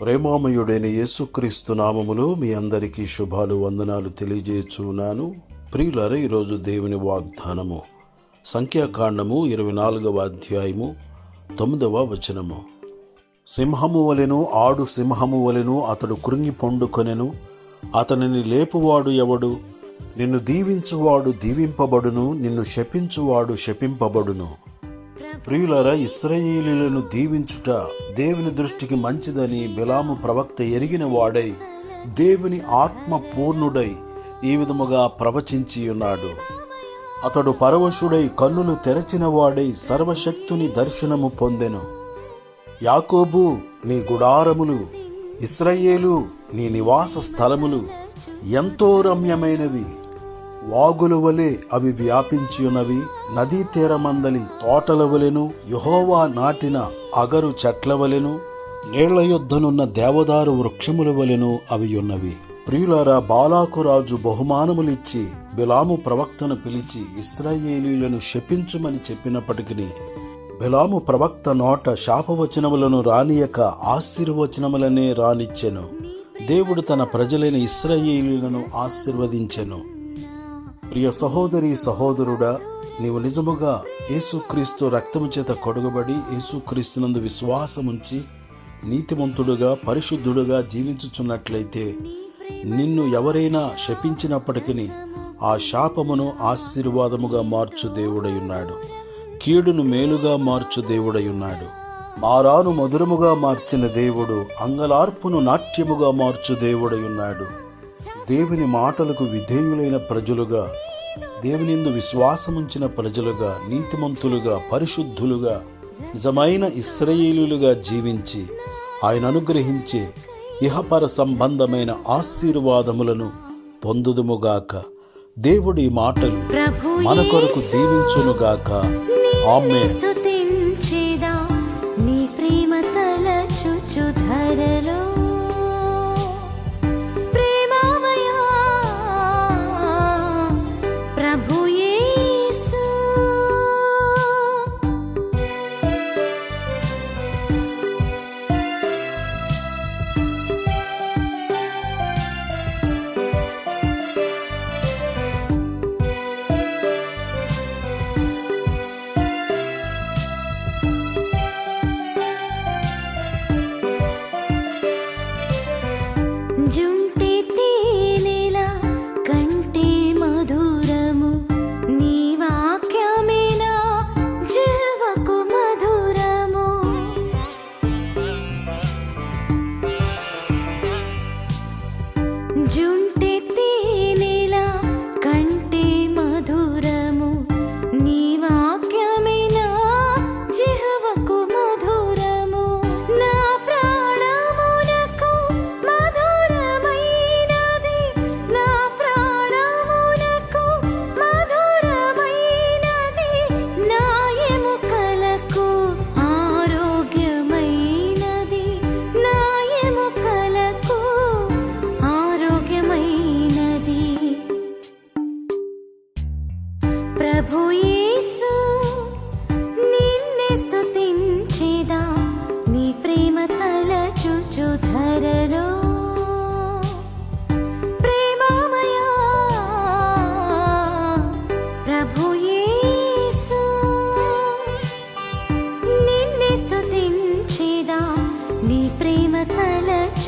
ప్రేమామయుడైన యేసుక్రీస్తు నామములో మీ అందరికీ శుభాలు వందనాలు తెలియజేస్తున్నాను ప్రియులర ఈరోజు దేవుని వాగ్దానము సంఖ్యాకాండము ఇరవై నాలుగవ అధ్యాయము తొమ్మిదవ వచనము. సింహము వలెను ఆడు సింహము వలెను అతడు కృంగి పొండుకొనెను. అతనిని లేపువాడు ఎవడు? నిన్ను దీవించువాడు దీవింపబడును నిన్ను శపించువాడు శపింపబడును. ప్రియులరా ఇస్రయేలీలను దీవించుట దేవుని దృష్టికి మంచిదని బిలాము ప్రవక్త ఎరిగిన వాడై దేవుని ఆత్మ పూర్ణుడై ఈ విధముగా ప్రవచించి ఉన్నాడు అతడు పరవశుడై కన్నులు తెరచిన వాడై సర్వశక్తుని దర్శనము పొందెను. యాకోబు నీ గుడారములు ఇస్రయేలు నీ నివాస స్థలములు ఎంతో రమ్యమైనవి. వాగుల వలె అవి వ్యాపించియున్నవి నదీ తీరమందలి తోటల వలెను యహోవా నాటిన అగరు చెట్ల వలెను నీళ్ళ యుద్ధనున్న దేవదారు వృక్షముల వలెను అవి ఉన్నవి. ప్రియులారా బాలాకు రాజు బహుమానములిచ్చి బిలాము ప్రవక్తను పిలిచి ఇస్రాయేలీలను శపించుమని చెప్పినప్పటికీ బిలాము ప్రవక్త నోట శాపవచనములను రానియక ఆశీర్వచనములనే రానిచ్చెను. దేవుడు తన ప్రజలైన ఇస్రాయేలీలను ఆశీర్వదించెను. ప్రియ సహోదరి సహోదరుడా నీవు నిజముగా యేసుక్రీస్తు రక్తము చేత కొడుగబడి యేసుక్రీస్తునందు విశ్వాసముంచి నీతిమంతుడుగా పరిశుద్ధుడుగా జీవించుచున్నట్లయితే నిన్ను ఎవరైనా శపించినప్పటికీ ఆ శాపమును ఆశీర్వాదముగా మార్చు దేవుడై ఉన్నాడు కీడును మేలుగా మార్చు దేవుడై ఉన్నాడు మారాను మధురముగా మార్చిన దేవుడు అంగలార్పును నాట్యముగా మార్చు దేవుడై ఉన్నాడు దేవుని మాటలకు విధేయులైన ప్రజలుగా దేవునిందు విశ్వాసముంచిన ప్రజలుగా నీతిమంతులుగా పరిశుద్ధులుగా నిజమైన ఇస్రయేలులుగా జీవించి ఆయన అనుగ్రహించే ఇహపర సంబంధమైన ఆశీర్వాదములను పొందుదుముగాక. దేవుడి మాటలు మన కొరకు దీవించునుగాక. ఆమె June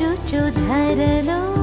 चुचु धरलो